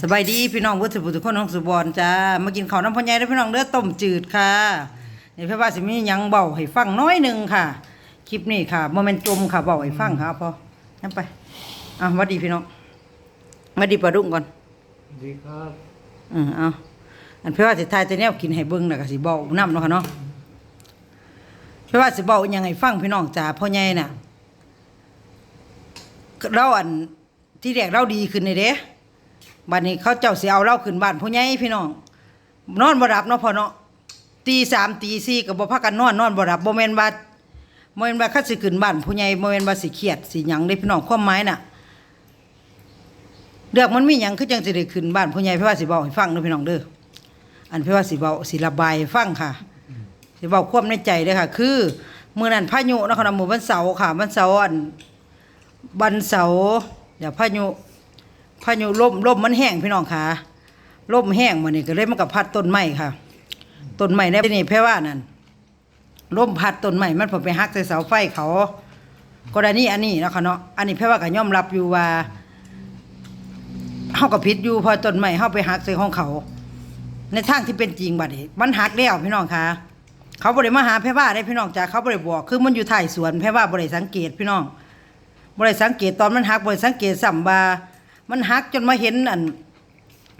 สบายดีพี่น้องวุฒิบุตรทุกคนน้องสุบอนจ้ามากินข้าวน้ำพ่อใหญ่แล้วพี่น้องเด้อต้มจืดค่ะนี่พี่ว่าสิมีหยังเบาให้ฟังน้อยหนึ่งค่ะ คลิปนี้ค่ะโมเมนจมค่ะเบาให้ฟังค่ะพอนั่นไปอะหวัดดีพี่น้องหวัดดีปลาดุ้งก่อนดีครับอือเอาอันพี่ว่าสิทายแต่แนวกินให้เบิ่งน่ะก็สิเบาน้ำเนาะค่ะเนาะพี่ว่าสิเบาอิหยังให้ฟังพี่น้องจ้าพ่อใหญ่น่ะเราอันที่แรกเราดีขึ้นเลยเด้ บัดนี้เขาเจ้าสิเอาเราขึ้นบ้านผู้ใหญ่พี่น้อง นอนบ่หลับเนาะพ่อเนาะตีสามตีสี่ก็บ่พากันนอนนอนบ่หลับบ่แม่นว่าบ่แม่นว่าเขาสิขึ้นบ้านผู้ใหญ่บ่แม่นว่าสิเครียดสิหยังเด้พี่น้องความหมายน่ะเรื่องมันมีหยังคือจังสิได้ขึ้นบ้านผู้ใหญ่เพราะว่าสิเว้าให้ฟังเด้อพี่น้องเด้ออันเพราะว่าสิเว้าสิระบายให้ฟังค่ะสิเว้าความในใจเด้อค่ะ คือมื้อนั้นพายุเนาะค่ะมื้อวันเสาร์ค่ะวันเสาร์อันวันเสาร์เดี๋ยวพายุ พายุลมลมมันแห้งพี่น้องค่ะลมแห้งมานี่ก็เลยมันก็พัดต้นไม้ค่ะต้นไม้ในนี่แพ่ว่านั่นลมพัดต้นไม้มันพอไปหักใส่เสาไฟเขากรณีอันนี้เนาะค่ะเนาะอันนี้แพ่ว่าก็ยอมรับอยู่ว่าเฮาก็ผิดอยู่พอต้นไม้เฮาไปหักใส่ของเขา ในทางที่เป็นจริงบัดนี้มันหักแล้วพี่น้องค่ะเขาบ่ได้มาหาแพ่ว่าได้พี่น้องจ้าเขาบ่ได้บอกคือมันอยู่ท้ายสวนแพ่ว่าบ่ได้สังเกตพี่น้องบ่ได้สังเกตตอนมันหักบ่ได้สังเกตซ้ำว่า มันหักจนมาเห็นอัน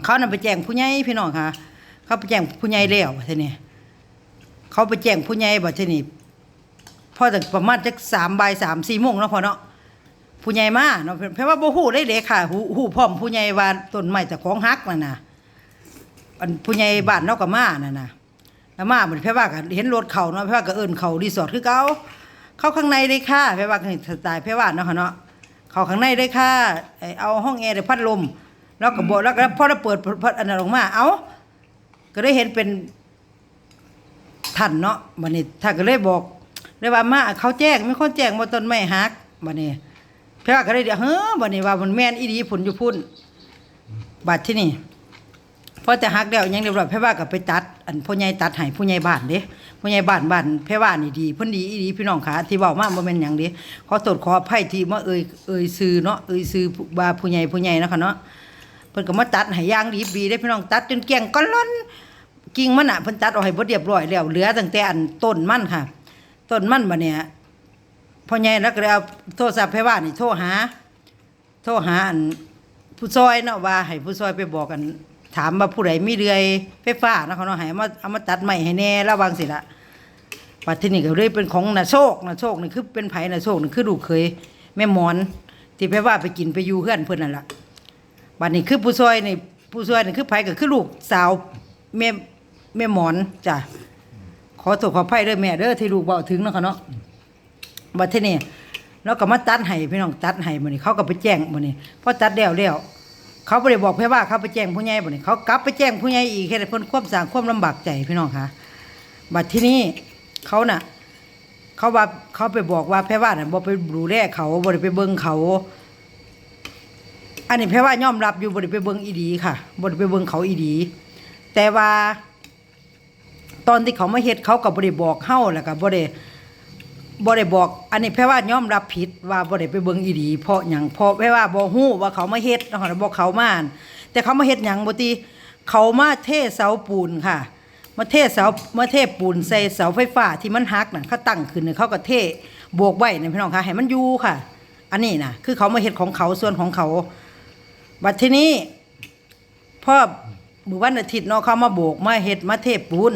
เขานำไปแจ้งผู้ใหญ่พี่น้องค่ะ เขาไปแจ้งผู้ใหญ่แล้วทีนี้เขาไปแจ้งผู้ใหญ่บัดทีนี้พอแต่ประมาณจักสามบ่ายสามสี่โมงเนาะพอเนาะผู้ใหญ่มาเนาะเพราะว่าบ่ฮู้ได้เด้ค่ะฮู้ฮู้พร้อมผู้ใหญ่ว่าต้นไม้เจะของหักนั่นน่ะอันผู้ใหญ่บ้านเนาะก็มานั่นน่ะแล้วมาเหมือนเพราะว่าก็เห็นรถเขาเนาะเพราะว่าก็เอิ้นเขารีสอร์ทคือเก่าเข้าข้างในเลยค่ะเพราะว่าสไตล์เพราะว่าเนาะค่ะเนาะ เข้าข้างในได้ค่ะไอ้เอาห้องแอร์หรือพัดลม แล้วก็บอกแล้วก็พอเราเปิดพัดอันนั้นออกมา เอ้าก็ได้เห็นเป็นท่านเนาะบัดนี้ท่านก็เลยบอกเลยว่ามาเขาแจ้งมีคนแจ้งว่าต้นไม้หักบัดนี้เพื่อก็เลยเดี๋ยวเฮ้อบัดนี้ว่ามันแม่นอีดีผลอยู่พุ่นบัดที่นี่ พอแต่หักแล้วยังเรียบร้อยพราะว่าก็ไปตัด อันผู้ใหญ่ตัดให้ผู้ใหญ่บ้านเด้ผู้ใหญ่บ้านบ้านพราะว่านี่ดีเพิ่นดีอีดีพี่น้องขาที่เว้ามาบ่แม่นหยังเด้ขอโทษขออภัยที่มาเอ่ยเอ่ยชื่อเนาะเอ่ยชื่อว่าผู้ใหญ่ผู้ใหญ่เนาะค่ะเนาะเพิ่นก็มาตัดให้อย่างดีดีได้พี่น้องตัดจนเกลี้ยงก้อนล้นกิ่งมันน่ะเพิ่นตัดออกให้บ่เรียบร้อยแล้วเหลือตั้งแต่อันต้นมันค่ะ ต้นมันบัดเนี่ยพ่อใหญ่แล้วก็เลยเอาโทรศัพท์ให้ว่านี่โทรหา โทรหาอันผู้ซอยเนาะว่าให้ผู้ซอยไปบอกกัน ถามว่าผู้ใดมีเรือยไฟฟ้านะเขาเนาะให้เอามาเอามาตัดใหม่ให้แน่ระวังสิละปัดที่นี่ก็เลยเป็นของนาโชคนาโชคนี่คือเป็นไผนาโชคนี่คือลูกเคย แม่หมอน ที่ไปว่าไปกินไปอยู่เพื่อนเพิ่อนนั่นละบัดนี้คือผู้ซอยนี่ผู้ซอยนี่คือไผก็คือลูกสาวแม่แม่หมอนจ้ะขอโทษขออภัยเด้อแม่เด้อที่ลูกเว้าถึงเนาะค่ะเนาะบัดทีนี้แล้วก็มาตัดให้พี่น้องตัดให้มื้อนี้เขาก็ไปแจ้งมื้อนี้พอตัดแล้วแล้ว เขาบ่ได้บอกแค่ว่าเขาไปแจ้งผู้ใหญ่บ่นี่เขากลับไปแจ้งผู้ใหญ่อีกเฮ็ดให้เพิ่นความสร้างความลำบากใจพี่น้องค่ะบัดที่นี้เขาน่ะ เขาว่าเขาไปบอกว่าแพ่ว่าน่ะบ่ไปดูแลเขาบ่ได้ไปเบิ่งเขา อันนี้แพ่ว่ายอมรับอยู่บ่ได้ไปเบิ่งอีดีค่ะบ่ได้ไปเบิ่งเขาอีดี แต่ว่า ตอนที่เขามาเฮ็ดเขาก็บ่ได้บอกเฮาแล้วก็บ่ได้ บ่ได้บอก อันนี้แพ่ว่ายอมรับผิดว่าบ่ได้ไปเบิ่งอีดีเพราะหยังเพราะแพ่ว่าบ่ฮู้ว่าเขามาเฮ็ดเนาะค่ะบอกเขามาอั่นแต่เขามาเฮ็ดหยังบ่ติเขามาเทเสาปูนค่ะ มาเทเสามาเทปูนใส่เสาไฟฟ้าที่มันหักน่ะเขาตั้งขึ้นน่ะเขาก็เทโบกไว้นะพี่น้องค่ะให้มันอยู่ค่ะ อันนี้น่ะ คือเขามาเฮ็ดของเขาส่วนของเขาบัดทีนี้พ่อมื้อวันอาทิตย์เนาะเขามาโบกมาเฮ็ดมาเทปูน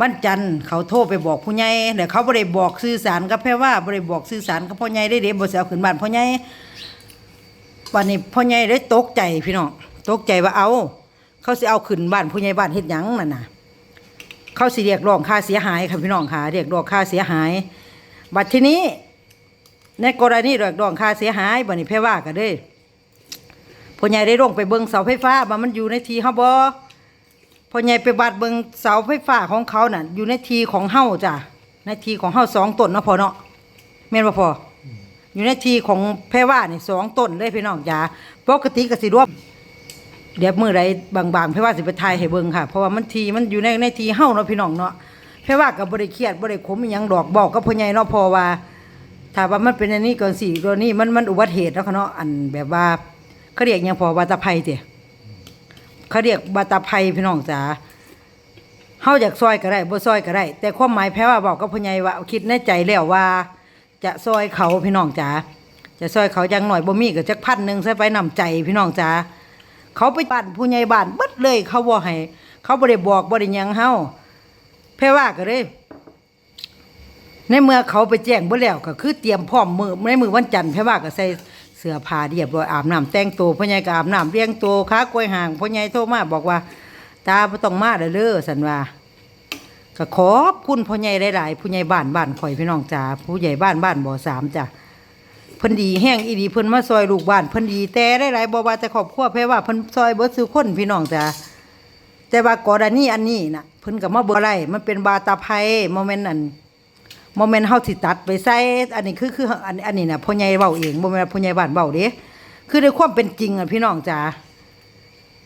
วันจันทร์เขาโทรไปบอกผู้ใหญ่แต่เขาบ่ได้บอกสื่อสารกับแพ่ว่าบ่ได้บอกสื่อสารกับพ่อใหญ่ได้เด้บ่สิเอาขึ้นบ้านพ่อใหญ่วันนี้พ่อใหญ่ได้ตกใจพี่น้องตกใจว่าเอา เขาสิเอาขึ้นบ้านผู้ใหญ่บ้านเฮ็ดหยังนั่นน่ะ เขาสิเรียกร้องค่าเสียหายค่ะพี่น้องค่ะเรียกร้องค่าเสียหาย บัดทีนี้ ในกรณีเรียกร้องค่าเสียหายบัดนี้แพ่ว่าก็เด้พ่อใหญ่ได้ลงไปเบิ่งเสาไฟฟ้าว่ามันอยู่ในที่เฮาบ่ พอใหญ่ไปบาดเบิงเสาไฟฟ้าของเขาน่ะ อยู่ในทีของเฮาจ้ะในทีของเฮาสองต้นเนาะพอเนาะแม่นบ่พออยู่ในทีของแพรว่านี่สองต้นเลยพี่น้องจ้าปกติก็สิรวมเดี๋ยวมื้อใดบางๆแพรว่าสิไปถ่ายให้เบิ่งค่ะเพราะว่ามันทีมันอยู่ในในทีเฮาเนาะพี่น้องเนาะแพรว่าก็บ่ได้เครียดบ่ได้ขมอิหยังดอกบอกกับพ่อใหญ่เนาะพอว่าถ้าว่ามันเป็นอันนี้ก่อนสิตัวนี้มันมันอุบัติเหตุแล้วเนาะอันแบบว่าเขาเรียกหยังพอว่าตะไคร้ติ เขาเรียกบาตาไพพี่น้องจ๋าเฮาอยากซอยก็ได้บ่ซอยก็ได้ แต่ความหมายแพ้ว่าบอกกับพ่อใหญ่ว่าคิดในใจแล้วว่า จะซอยเขาพี่น้องจ๋าจะซอยเขาจังหน่อยบ่มีก็จักพันหนึ่งใส่ไปนำใจพี่น้องจ๋าเขาไปบ้านผู้ใหญ่บ้านเบิดเลยเขาบ่ให้เขาบ่ได้บอกบ่ได้ยังเฮาแพ้ว่าก็เลยในเมื่อเขาไปแจ้งบ่แล้วก็คือเตรียมพร้อมมือในมือวันจันทร์แพ่ว่าก็ใส่ เสื้อผ้าเรียบร้อยอาบน้ำแต่งตัวพ่อใหญ่ก็อาบน้ำเลี้ยงตัวค้ากล้วยห่างพ่อใหญ่โทรมาบอกว่า ตาบ่ต้องมาเด้อเด้อสันว่าก็ขอบคุณพ่อใหญ่หลายๆผู้ใหญ่บ้านบ้านข่อยพี่น้องจ๋าผู้ใหญ่บ้านบ้านบ่อสามจ้ะเพิ่นดีแห้งอีดีเพิ่นมาซอยลูกบ้านเพิ่นดีแต่หลายๆบ่ว่าแต่ครอบครัวแพ่ว่าเพิ่นซอยเบิดซุคนพี่น้องจ้ะแต่ว่ากรณีอันนี้น่ะเพิ่นก็มาเบิ่งอะไรมันเป็นบาตาไพโมเมนต์อัน โมเมนต์เฮาสิตัดไปใส่อันนี้คือคืออันอันนี้น่ะพ่อใหญ่เว้าเองบ่แม่นพ่อใหญ่บ้านเว้าเด้คือด้วยความเป็นจริงอะพี่น้องจ๋า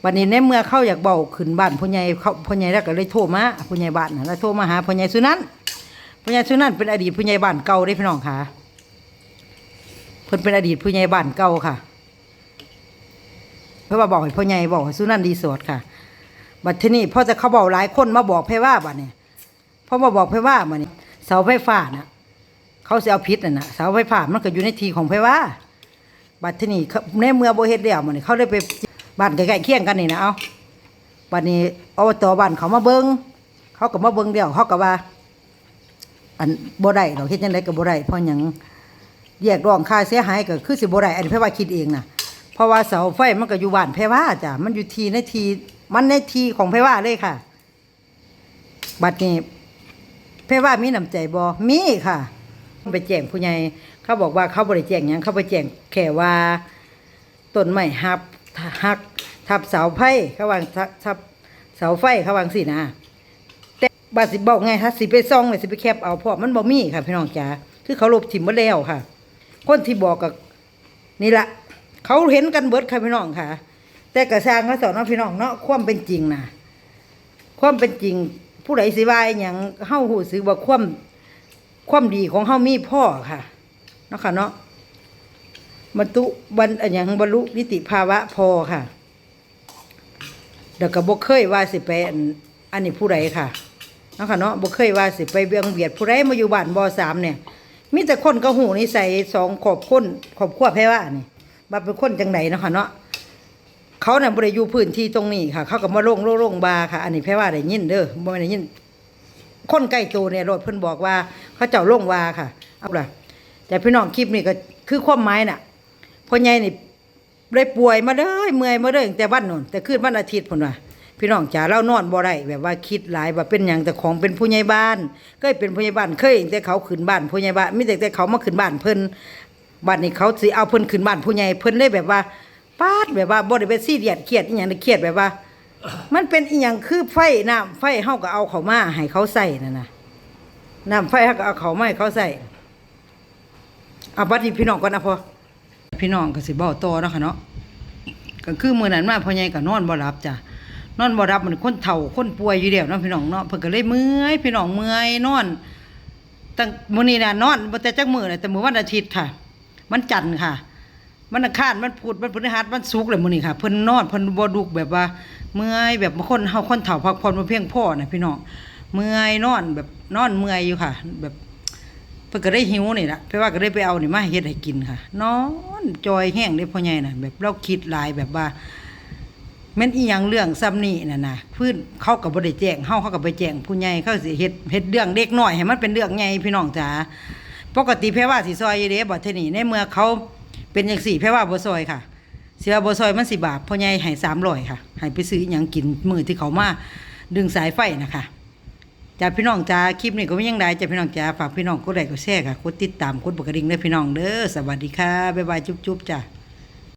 วันนี้ในเมื่อเข้าอยากเว้าขึ้นบ้านพ่อใหญ่เขาพ่อใหญ่แล้วก็เลยโทรมาพ่อใหญ่บ้านนะแล้วโทรมาหาพ่อใหญ่สุนันพ่อใหญ่สุนันเป็นอดีตผู้ใหญ่บ้านเก่าเด้พี่น้องค่ะเพิ่นเป็นอดีตผู้ใหญ่บ้านเก่าค่ะเพื่อว่าบอกให้พ่อใหญ่บอกให้สุนันท์รีสอร์ทค่ะ บัดทีนี้พ่อจะเขาบอกหลายคนมาบอกไพว่าบัดเนี่ยพอมาบอกไพว่าบัดนี้ เสาไฟฟ้าน่ะ เขาสิเอาพิษน่ะนะเสาไฟฟ้ามันก็อยู่ในทีของไพว่าบัดทีนี้ในเมื่อโบเฮ็ดแล้วมันเขาได้ไปบ้านใกล้ๆเคียงกันนี่นะเอาบัดนี้อบตบ้านเขามาเบิงเขาก็มาเบิ้งเดียวเขาก็ว่า อันบ่ได้เราเฮ็ดจังไดก็บ่ได้เพราะหยังเรียกร้องค่าเสียหายก็คือสิบ่ได้อันไผว่าคิดเองน่ะเพราะว่าเสาไฟมันก็อยู่บ้านไผว่าจ้ะมันอยู่ทีในทีมันในทีของไผว่าเลยค่ะ บัดนี้ ไผว่ามีน้ำใจบ่มีค่ะ ไปแจ้งผู้ใหญ่เขาบอกว่าเขาบ่ได้แจ้งหยังเขาไปแจ้งแค่ว่าต้นไม้หับหักทับเสาไฟเขาวางทับทับเสาไฟเขาวางสินะแต่บาสิบอกไงถ้าสิไปซ่องเลยสิไปแคบเอาเพราะมันบ่มีค่ะพี่น้องจ๋าคือเขาลบถิ่มมาแล้วค่ะ คนที่บอกกับนี่ละเขาเห็นกันเบิดค่ะพี่น้องค่ะ แต่กระสร้างเขาสอนเนาะพี่น้องเนาะความเป็นจริงนะความเป็นจริง ผู้ใดสิว่าอย่างเฮาหูสึกว่าความความดีของเฮามีพ่อค่ะเนาะค่ะเนาะบรรทุบันอย่างบรรลุนิติภาวะพอค่ะเดี๋ยวก็บ่เคยว่าสิไปอันอันนี้ผู้ใดค่ะเนาะค่ะเนาะบ่เคยว่าสิไปเบียงเบียดผู้ใดมาอยู่บ้านบ่สามเนี่ยมีแต่คนก็หูนิสัยสองขอบคนขอบขั้วแพ้ว่านี่มาเป็นคนจังไดเนาะค่ะเนาะ เขาน่ะบ่ได้อยู่พื้นที่ตรงนี้ค่ะ เขาก็มาโลงโลงบาค่ะ อันนี้แพ้ว่าได้ยินเด้อบ่ได้ยิน คนใกล้ตัวเนี่ยรถเพิ่นบอกว่า เขาเจ้าลงวาค่ะ เอาล่ะ แต่พี่น้องคลิปนี่ก็คือความหมายน่ะพ่อใหญ่นี่ได้ป่วยมาเด้อเมื่อยมาเด้อตั้งแต่วันนู้นแต่คืนวันอาทิตย์พุ่นว่าพี่น้องจ๋าเรานอนบ่ได้แบบว่าคิดหลายว่าเป็นหยังแต่ของเป็นผู้ใหญ่บ้านเคยเป็นผู้ใหญ่บ้านเคยแต่เขาขึ้นบ้านผู้ใหญ่บ้านมีแต่แต่เขามาขึ้นบ้านเพิ่นบ้านนี้เขาสิเอาเพิ่นขึ้นบ้านผู้ใหญ่เพิ่นเลยแบบว่า ปาดแบบว่าบ่ได้ไปซีเรียสเครียดอีหยังได้เครียดแบบว่า มันเป็นอีหยังคือไฟน้ำไฟเฮาก็เอาเขามาให้เขาใส่นั่นน่ะน้ำไฟเฮาก็เอาเขามาให้เขาใส่เอาบัดนี้พี่น้องก่อนนะพ่อพี่น้องก็สิเว้าต่อเนาะค่ะเนาะก็คือมื้อนั้นมาพ่อใหญ่ก็นอนบ่หลับจ้ะนอนบ่หลับมันคนเฒ่าคนป่วยอยู่แล้วเนาะพี่น้องเนาะเพิ่นก็เลยเมื่อยพี่น้องเมื่อยนอนตั้งมื้อนี้น่ะนอนบ่แต่จักมื้อเลยแต่มื้อวันอาทิตย์ค่ะ มันจันทร์ค่ะ มันอังคารมันพุธมันพฤหัสมันศุกร์เลยมื้อนี้ค่ะเพิ่นนอนเพิ่นบ่ลุกแบบว่า เมื่อยแบบบางคนเฮาคนเฒ่าพักผ่อนบ่เพียงพอนะพี่น้องเมื่อยนอนแบบนอนเมื่อยอยู่ค่ะ แบบเพิ่นก็ได้หิวนี่ล่ะเพราะว่าก็ได้ไปเอานี่มาเฮ็ดให้กินค่ะ นอนจอยแห้งเด้พ่อใหญ่น่ะแบบเราคิดหลายแบบว่าแม่นอีหยังเรื่องซ้ำนี่น่ะนะพื้นเขาก็บ่ได้แจ้งเฮาเขาก็ไปแจ้งผู้ใหญ่เขาสิเฮ็ดเฮ็ดเรื่องเด็กน้อยให้มันเป็นเรื่องใหญ่พี่น้องจ๋าปกติแพ่ว่าสิซอยอยู่เด้บ่เท่านี้ในเมื่อเขา เป็นอย่างสี่แพ่ว่าบ่ซอยค่ะเสียบ่ซอยมันสิบาทพ่อใหญ่ให้300ค่ะให้ไปซื้ออย่างกินมือที่เขามาดึงสายไฟนะคะจากพี่น้องจ้าคลิปนี้ก็ไม่ยังได้จากพี่น้องจ้าฝากพี่น้องกดไลค์กดแชร์ค่ะกดติดตามกดกระดิ่งด้วยพี่น้องเด้อสวัสดีค่ะบ๊ายบายจุ๊บๆจ้า